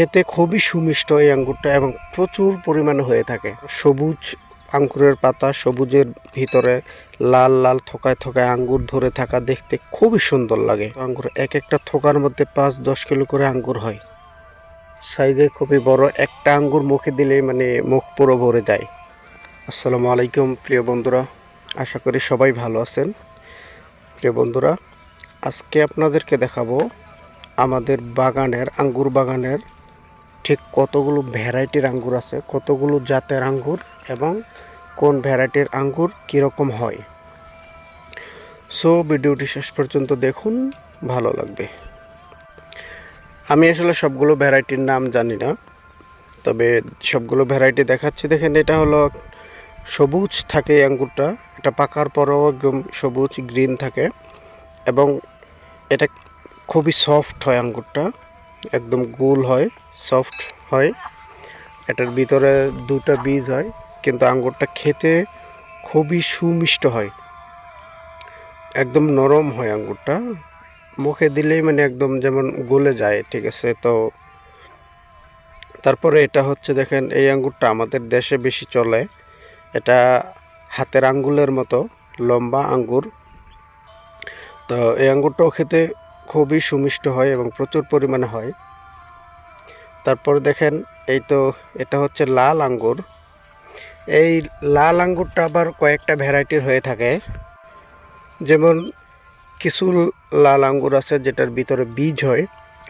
খেতে খুবই সুমিষ্ট এই আঙ্গুরটা এবং প্রচুর পরিমাণে হয়ে থাকে। সবুজ আঙ্গুরের পাতা, সবুজের ভিতরে লাল লাল থোকায় থোকায় আঙ্গুর ধরে থাকা দেখতে খুবই সুন্দর লাগে। আঙ্গুর এক একটা থোকার মধ্যে পাঁচ, দশ কিলো করে আঙ্গুর হয়। সাইজে খুবই বড়, একটা আঙ্গুর মুখে দিলেই মানে মুখ পুরো ভরে যায়। আসসালামু আলাইকুম প্রিয় বন্ধুরা, আশা করি সবাই ভালো আছেন। প্রিয় বন্ধুরা, আজকে আপনাদেরকে দেখাবো আমাদের বাগানের, আঙ্গুর বাগানের ঠিক কতগুলো ভ্যারাইটির আঙ্গুর আছে, কতগুলো জাতের আঙ্গুর এবং কোন ভ্যারাইটির আঙ্গুর কীরকম হয়। সো ভিডিওটি শেষ পর্যন্ত দেখুন, ভালো লাগবে। আমি আসলে সবগুলো ভ্যারাইটির নাম জানি না, তবে সবগুলো ভ্যারাইটি দেখাচ্ছি। দেখেন, এটা হলো সবুজ থাকে আঙ্গুরটা, এটা পাকার পরেও একদম সবুজ গ্রিন থাকে এবং এটা খুবই সফট হয় আঙ্গুরটা। একদম গোল হয়, সফট হয়। এটার ভিতরে দুটো বীজ হয়, কিন্তু আঙ্গুরটা খেতে খুবই সুমিষ্ট হয়। একদম নরম হয় আঙ্গুরটা। মুখে দিলেই মানে একদম যেমন গলে যায়, ঠিক আছে? তো তারপরে এটা হচ্ছে দেখেন, এই আঙ্গুরটা আমাদের দেশে বেশি চলে। এটা হাতের আঙ্গুলের মতো, লম্বা আঙ্গুর। তো এই আঙ্গুরটাও খেতে খুবই সুমিষ্ট হয় এবং প্রচুর পরিমাণে হয়। তারপরে দেখেন, এই তো এটা হচ্ছে লাল আঙ্গুর। এই লাল আঙ্গুরটা আবার কয়েকটা ভ্যারাইটির হয়ে থাকে। যেমন কিছু লাল আঙ্গুর আছে যেটার ভিতরে বীজ হয়,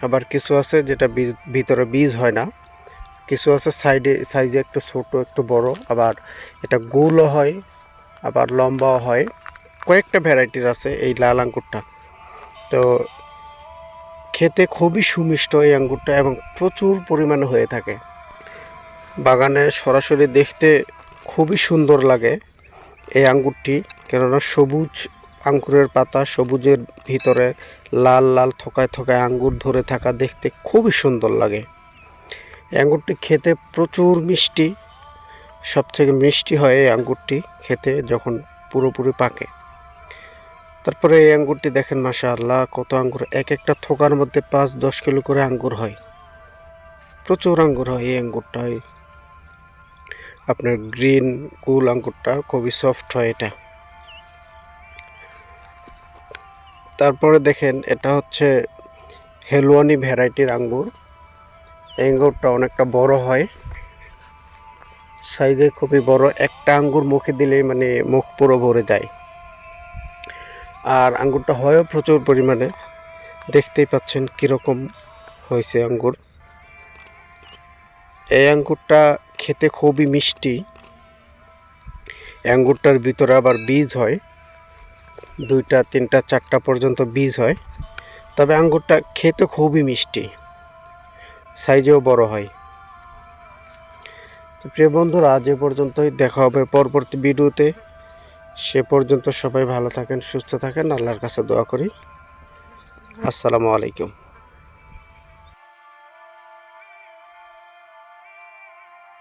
আবার কিছু আছে যেটা বীজ, ভিতরে বীজ হয় না। কিছু আছে সাইডে, সাইজে একটু ছোট, একটু বড়, আবার এটা গোলও হয়, আবার লম্বাও হয়। কয়েকটা ভ্যারাইটির আছে এই লাল আঙ্গুরটা। তো খেতে খুবই সুমিষ্ট এই আঙ্গুরটা এবং প্রচুর পরিমাণে হয়ে থাকে। বাগানে সরাসরি দেখতে খুবই সুন্দর লাগে এই আঙ্গুরটি, কেননা সবুজ আঙ্গুরের পাতা সবুজের ভিতরে লাল লাল থোকায় থোকায় আঙ্গুর ধরে থাকা দেখতে খুবই সুন্দর লাগে। আঙ্গুরটি খেতে প্রচুর মিষ্টি সব থেকে মিষ্টি হয় এই আঙ্গুরটি খেতে যখন পুরোপুরি পাকে। তারপরে এই আঙ্গুরটি দেখেন মাসা আল্লাহ কত আঙ্গুর। এক একটা থোকার মধ্যে পাঁচ দশ কিলো করে আঙ্গুর হয়। প্রচুর আঙ্গুর হয় এই আঙ্গুরটা হয় আপনার গ্রিন, কুল আঙ্গুরটা খুবই সফট হয় এটা। তারপরে দেখেন, এটা হচ্ছে হেলওয়ানি ভ্যারাইটির আঙ্গুর। এই আঙ্গুরটা অনেকটা বড় হয়। সাইজে খুবই বড়। একটা আঙ্গুর মুখে দিলেই মানে মুখ পুরো ভরে যায়। আর আঙ্গুরটা হয়ও প্রচুর পরিমাণে। দেখতেই পাচ্ছেন কীরকম হয়েছে আঙ্গুর। এই আঙ্গুরটা খেতে খুবই মিষ্টি। আঙ্গুরটার ভিতরে আবার বীজ হয়। দুইটা, তিনটা, চারটা পর্যন্ত বীজ হয়। তবে আঙ্গুরটা খেতে খুবই মিষ্টি। সাইজেও বড় হয়। তো প্রিয় বন্ধুরা, আজ এ পর্যন্তই। দেখা হবে পরবর্তী ভিডিওতে। সে পর্যন্ত সবাই ভালো থাকেন সুস্থ থাকেন। আল্লাহর কাছে দোয়া করি। আসসালামু আলাইকুম।